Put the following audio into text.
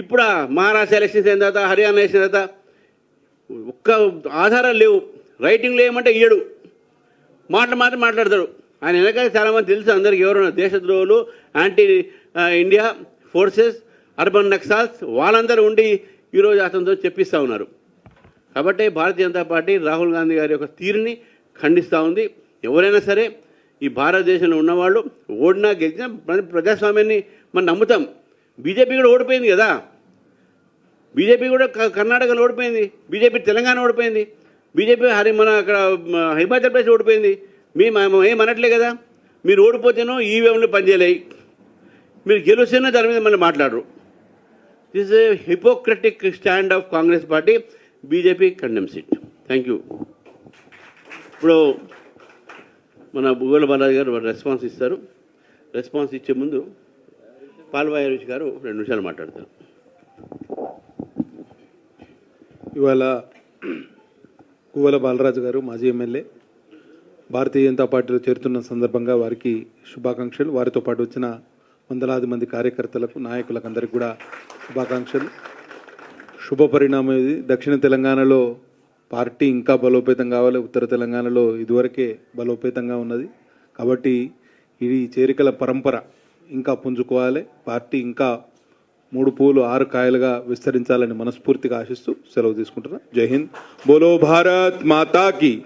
ఇప్పుడు మహారాష్ట్ర ఎలక్షన్స్ అయిన తర్వాత హర్యానా ఎలక్షన్ తర్వాత ఒక్క ఆధారాలు లేవు. రైటింగ్లో ఏమంటే ఇయ్యడు మాటలు మాత్రం మాట్లాడతాడు ఆయన వెనకాల చాలామంది తెలుసు అందరికి ఎవరు దేశద్రోహులు anti India forces urban Naxals వాళ్ళందరూ ఉండి ఈరోజు అతనితో చెప్పిస్తూ ఉన్నారు. కాబట్టి భారతీయ జనతా పార్టీ రాహుల్ గాంధీ గారి యొక్క తీరుని ఖండిస్తూ ఉంది. ఎవరైనా సరే ఈ భారతదేశంలో ఉన్నవాళ్ళు ఓడినా గెలిచినా మన ప్రజాస్వామ్యాన్ని మనం నమ్ముతాం. బీజేపీ కూడా ఓడిపోయింది కదా. బీజేపీ కూడా క- కర్ణాటకలో ఓడిపోయింది. బీజేపీ తెలంగాణ ఓడిపోయింది. బీజేపీ హరి మన అక్కడ హిమాచల్ ప్రదేశ్ ఓడిపోయింది. మేము ఏం అనట్లే కదా. మీరు ఓడిపోతేనో ఈవీఎంలు పనిచేయలేయి మీరు గెలుస్తేనే దాని మీద మళ్ళీ మాట్లాడరు. This a hypocritic stand of Congress party BJP condemns it thank you ఇప్పుడు మన భూగోళ బాలాజీ గారు రెస్పాన్స్ ఇస్తారు. రెస్పాన్స్ ఇచ్చే ముందు పాల్వాయ రుచి గారు రెండు నిమిషాలు మాట్లాడతారు. ఇవాళ కువ్వల బాలరాజు గారు మాజీ ఎమ్మెల్యే భారతీయ జనతా పార్టీలో చేరుతున్న సందర్భంగా వారికి శుభాకాంక్షలు. వారితో పాటు వచ్చిన వందలాది మంది కార్యకర్తలకు నాయకులకు అందరికి కూడా శుభాకాంక్షలు. శుభ పరిణామం ఇది. దక్షిణ తెలంగాణలో పార్టీ ఇంకా బలోపేతం కావాలి. ఉత్తర తెలంగాణలో ఇదివరకే బలోపేతంగా ఉన్నది. కాబట్టి ఇది చేరికల పరంపర ఇంకా పుంజుకోవాలి. పార్టీ ఇంకా మూడు పూలు ఆరు కాయలుగా విస్తరించాలని మనస్ఫూర్తిగా ఆశిస్తూ సెలవు తీసుకుంటున్నా. జై హింద్. బోలో భారత్ మాతాకి.